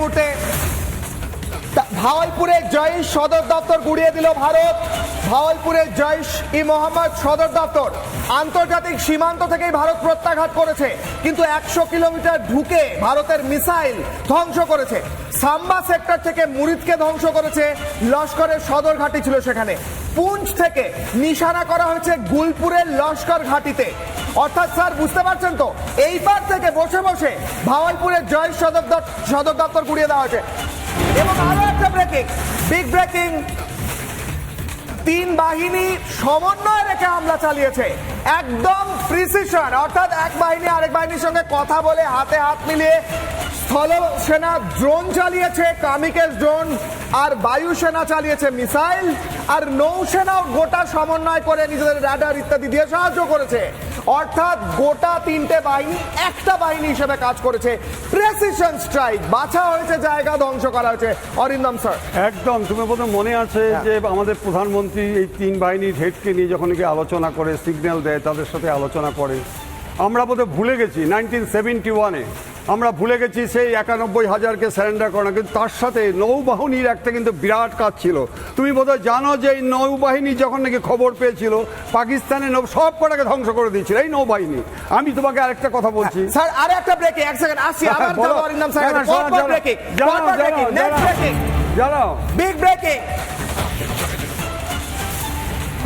মুহূর্তে ভাওয়ালপুরে জৈশ সদর দপ্তর গুড়িয়ে দিল ভারত। ভাওয়ালপুরে জৈশ ই মোহাম্মদ সদর দপ্তর। আন্তর্জাতিক সীমান্ত থেকেই ভারত প্রত্যাঘাত করেছে, কিন্তু একশো কিলোমিটার ঢুকে ভারতের মিসাইল ধ্বংস করেছে। সাম্বা সেক্টর থেকে মুরিদকে ধ্বংস করেছে, লস্করের সদর ঘাঁটি ছিল সেখানে। পুঞ্চ থেকে নিশানা করা হয়েছে গুলপুরের লস্কর ঘাঁটিতে। অর্থাৎ স্যার, বুঝতে পারছেন তো? এইবার থেকে বসে বসে ভাওয়ালপুরের জয় সদর সদর দপ্তর গুড়িয়ে দেওয়া হয়েছে। এবং আরও একটা ব্রেকিং বিগ ব্রেকিং তিন বাহিনী সমন্বয় রেখে হামলা চালিয়েছে। একদম প্রিসিশন অর্থাৎ এক বাহিনী আরেক বাহিনীর সঙ্গে কথা বলে হাতে হাত মিলিয়ে স্থল সেনা ড্রোন চালিয়েছে কামিকেস ড্রোন আর বায়ু সেনা চালিয়েছে মিসাইল আর নৌসেনাও গোটা সমন্বয় করে নিজেদের রাডার ইত্যাদি দিয়ে সাহায্য করেছে। অর্থাৎ গোটা তিনটে বাহিনী একটা বাহিনী হিসেবে কাজ করেছে। প্রেসিশন স্ট্রাইক বাছা হয়েছে জায়গা ধ্বংস করা হয়েছে। অরিন্দম স্যার একদম তুমি বোধ মনে আছে হ্যাঁ। যে আমাদের প্রধানমন্ত্রী এই তিন বাহিনীর হেডকে নিয়ে যখন গিয়ে আলোচনা করে সিগন্যাল দেয় তাদের সাথে আলোচনা করে। আমরা বোধহয় ভুলে গেছি নাইনটিন সেভেন্টি ওয়ানে আমরা ভুলে গেছি সেই একানব্বই হাজারকে স্যারেন্ডার করা কিন্তু তার সাথে নৌবাহিনীর একটা কিন্তু বিরাট কাজ ছিল। তুমি বোধহয় জানো যে এই নৌবাহিনী যখন নাকি খবর পেয়েছিল পাকিস্তানের নৌ সব কটাকে ধ্বংস করে দিয়েছিল এই নৌবাহিনী। আমি তোমাকে আরেকটা কথা বলছি। স্যার আরে একটা ব্রেকিং এক সেকেন্ড আসছি আবার বলো। যাব অরিন্দম স্যার শোনো, জানাও, ব্রেকিং নেক্সট। ব্রেকিং জানাও বিগ ব্রেকিং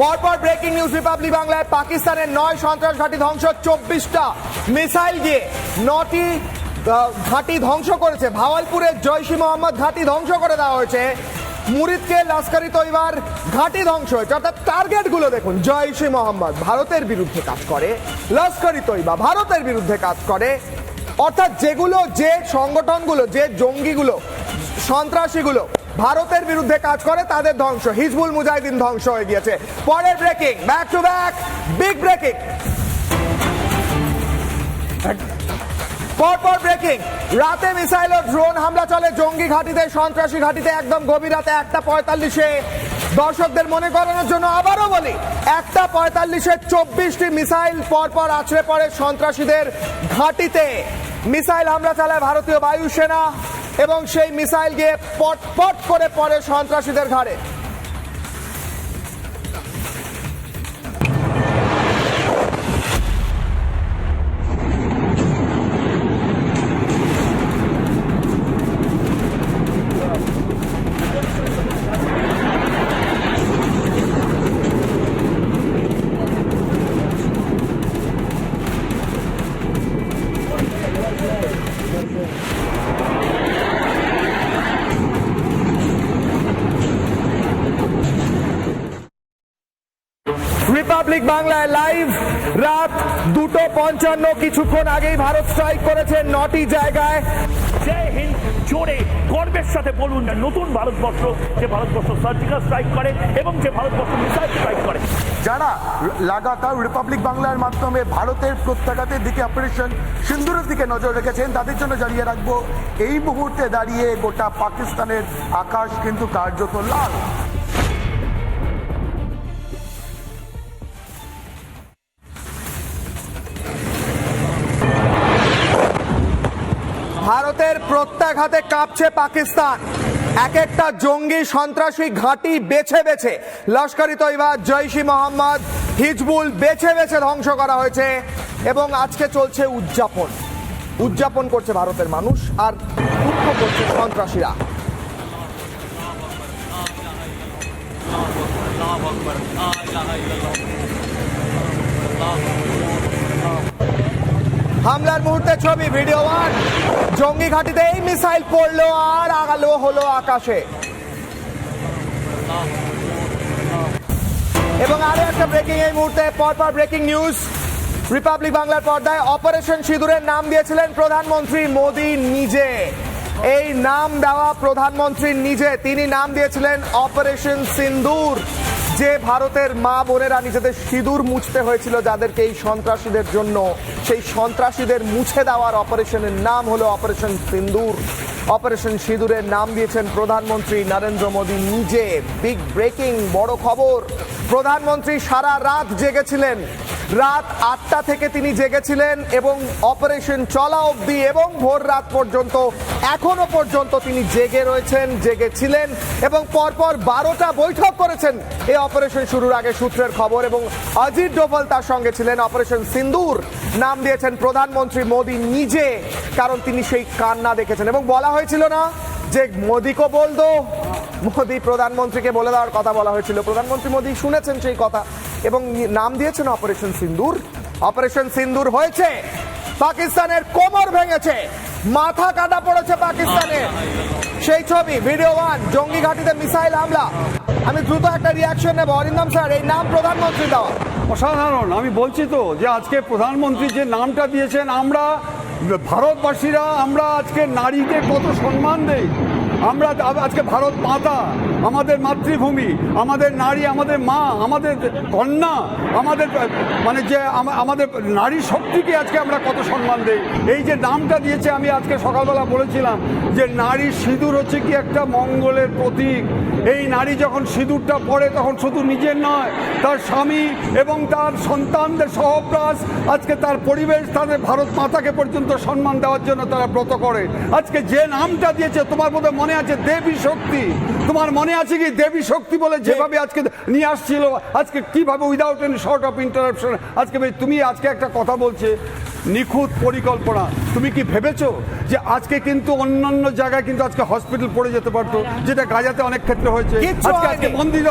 পরপর ব্রেকিং নিউজ রিপাবলিক বাংলায় পাকিস্তানের নয় সন্ত্রাস ঘাঁটি ধ্বংস চব্বিশটা মিসাইল দিয়ে নটি ঘাঁটি ধ্বংস করেছে। ভাওয়ালপুরের জৈশি মোহাম্মদ ঘাঁটি ধ্বংস করে দেওয়া হয়েছে। মুরিদকে লস্করি তৈবার, ঘাঁটি ধ্বংস হয়েছে। অর্থাৎ টার্গেটগুলো দেখুন জৈশি মোহাম্মদ ভারতের বিরুদ্ধে কাজ করে লস্করি তৈবা ভারতের বিরুদ্ধে কাজ করে। অর্থাৎ যেগুলো, যে সংগঠনগুলো, যে জঙ্গিগুলো, সন্ত্রাসীগুলো ভারতের বিরুদ্ধে কাজ করে, তাদের ধ্বংস। হিজবুল মুজাহিদিন ধ্বংস হয়ে গিয়েছে। পরের breaking back to back big breaking পরপর ব্রেকিং। রাতে মিসাইল ও ড্রোন হামলা চলে জঙ্গি ঘাটিতে, সন্ত্রাসী ঘাটিতে, একদম গভীর রাতে একটা পঁয়তাল্লিশে। দর্শকদের মনে করানোর জন্য আবারও বলি, একটা পঁয়তাল্লিশে চব্বিশটি মিসাইল পরপর আছড়ে পড়ে সন্ত্রাসীদের ঘাটিতে। মিসাইল হামলা চালায় ভারতীয় বায়ুসেনা এবং সেই মিসাইল গিয়ে পট পট করে পড়ে সন্ত্রাসীদের ঘাড়ে রিপাবলিক বাংলায় লাইভ রাত দুটো পঞ্চান্ন। কিছুক্ষণ আগেই ভারত স্ট্রাইক করেছে নটি জায়গায়। জয় হিন্দ জোরে গর্বের সাথে বলুন না নতুন ভারতবর্ষ যে ভারতবর্ষ সার্জিক্যাল স্ট্রাইক করে এবং যে ভারতবর্ষ মিসাইল স্ট্রাইক করে। যারা লাগাতার রিপাবলিক বাংলার মাধ্যমে ভারতের প্রত্যাঘাতের দিকে অপারেশন সিন্দুরের দিকে নজর রেখেছেন তাদের জন্য জানিয়ে রাখব এই মুহূর্তে দাঁড়িয়ে গোটা পাকিস্তানের আকাশ কিন্তু কার্যত লাল। ভারতের প্রত্যাঘাতে কাঁপছে পাকিস্তান। এক একটা জঙ্গি সন্ত্রাসী ঘাঁটি বেছে বেছে। লস্করি তৈবা জৈশি মোহাম্মদ, হিজবুল বেছে বেছে ধ্বংস করা হয়েছে এবং আজকে চলছে উদযাপন। উদযাপন করছে ভারতের মানুষ আর দুঃখ করছে সন্ত্রাসীরা। হামলার মুহূর্তে ছবি, ভিডিও ওয়ান। জঙ্গি ঘাটিতে এই মিসাইল পড়ল আর আগালো হলো আকাশে। এবং আরও একটা ব্রেকিং এই মুহূর্তে, পরপর ব্রেকিং নিউজ রিপাবলিক বাংলার পর্দায় অপারেশন সিঁদুরের নাম দিয়েছিলেন প্রধানমন্ত্রী মোদী নিজে। এই নাম দেওয়া প্রধানমন্ত্রী নিজে, তিনি নাম দিয়েছিলেন অপারেশন সিন্দুর যে ভারতের মা বোনেরা নিজেদের সিঁদুর মুছতে হয়েছিল যাদেরকে এই সন্ত্রাসীদের জন্য, সেই সন্ত্রাসীদের মুছে দেওয়ার অপারেশনের নাম হলো অপারেশন সিন্দুর। অপারেশন সিঁদুরের নাম দিয়েছেন প্রধানমন্ত্রী নরেন্দ্র মোদী নিজে। বিগ ব্রেকিং, বড় খবর। প্রধানমন্ত্রী সারা রাত জেগেছিলেন। রাত আটটা থেকে তিনি জেগেছিলেন এবং অপারেশন চলা অবধি এবং ভোর রাত পর্যন্ত, এখনও পর্যন্ত তিনি জেগে রয়েছেন, জেগেছিলেন এবং পরপর বারোটা বৈঠক করেছেন। এই অপারেশন শুরুর আগে সূত্রের খবর এবং অজিত ডোভাল তার সঙ্গে ছিলেন। অপারেশন সিন্দুর নাম দিয়েছেন প্রধানমন্ত্রী মোদী নিজে, কারণ তিনি সেই কান্না দেখেছেন। এবং বলা হয়েছিল না যে মোদীকে বলতো, মোদী প্রধানমন্ত্রীকে বলে দেওয়ার কথা বলা হয়েছিল। প্রধানমন্ত্রী মোদী শুনেছেন সেই কথা। এবং নাম দিয়েছেন অপারেশন সিন্দুর। অপারেশন সিন্দুর হয়েছে। পাকিস্তানের কোমর ভেঙেছে। মাথা কাটা পড়েছে পাকিস্তানের সেই ছবি ভিডিও ওয়ান জঙ্গি ঘাটিতে মিসাইল হামলা। আমি দ্রুত একটা রিয়াকশন নেব। অরিন্দম স্যার, এই নাম প্রধানমন্ত্রী দেওয়া। অসাধারণ। আমি বলছি তো যে আজকে প্রধানমন্ত্রী যে নামটা দিয়েছেন, আমরা ভারতবাসীরা, আমরা আজকে নারীকে কত সম্মান দেই। আমরা আজকে ভারত মাতা, আমাদের মাতৃভূমি, আমাদের নারী, আমাদের মা, আমাদের কন্যা, আমাদের মানে যে আমাদের নারী শক্তিকে আজকে আমরা কত সম্মান দেই। এই যে নামটা দিয়েছে, আমি আজকে সকালবেলা বলেছিলাম যে নারী সিঁদুর হচ্ছে কি একটা মঙ্গলের প্রতীক। এই নারী যখন সিঁদুরটা পরে তখন শুধু নিজের নয়, তার স্বামী এবং তার সন্তানদের সহপ্রাস, আজকে তার পরিবেশ, তাদের ভারত মাতাকে পর্যন্ত সম্মান দেওয়ার জন্য তারা ব্রত করে। আজকে যে নামটা দিয়েছে, তোমার বোধ মনে আছে দেবী শক্তি? তোমার মনে আছে কি দেবী শক্তি বলে যেভাবে আজকে নিয়ে আসছিল? আজকে কীভাবে without any short of interruption আজকে তুমি আজকে একটা কথা বলছে নিখুঁত পরিকল্পনা। তুমি কি ভেবেছো যে আজকে কিন্তু অন্যান্য জায়গায় কিন্তু আজকে হসপিটাল পড়ে যেতে পারতো যেটা গাজাতে অনেক ক্ষেত্রে হয়েছে। আজকে মন্দির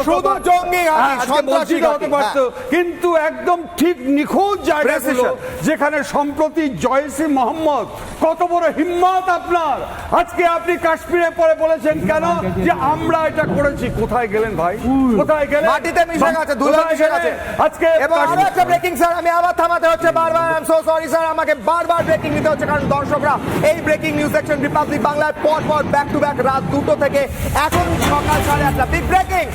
হতে পারতো। কিন্তু একদম ঠিক নিখুঁত Precision. যেখানে সম্প্রতি জয়সি মোহাম্মদ কত বড় হিম্মত আপনার। আজকে আপনি কাশ্মীরে পরে বলেছেন কেন যে আমরা এটা করেছি। কোথায় গেলেন ভাই? কোথায় গেলেন? মাটিতে মিশে গেছে ধুলো মিশে গেছে। আজকে এবং আরও একটা ব্রেকিং স্যার আমি আবার থামাতে হচ্ছে বারবার I am so sorry sir আমাকে বারবার ব্রেকিং নিতে হচ্ছে, কারণ দর্শকরা এই ব্রেকিং নিউজ সেকশন রিপাবলিক বাংলায় পর পর ব্যাক টু ব্যাক রাত দুটো থেকে এখন সকাল সাড়ে আটটা। Big breaking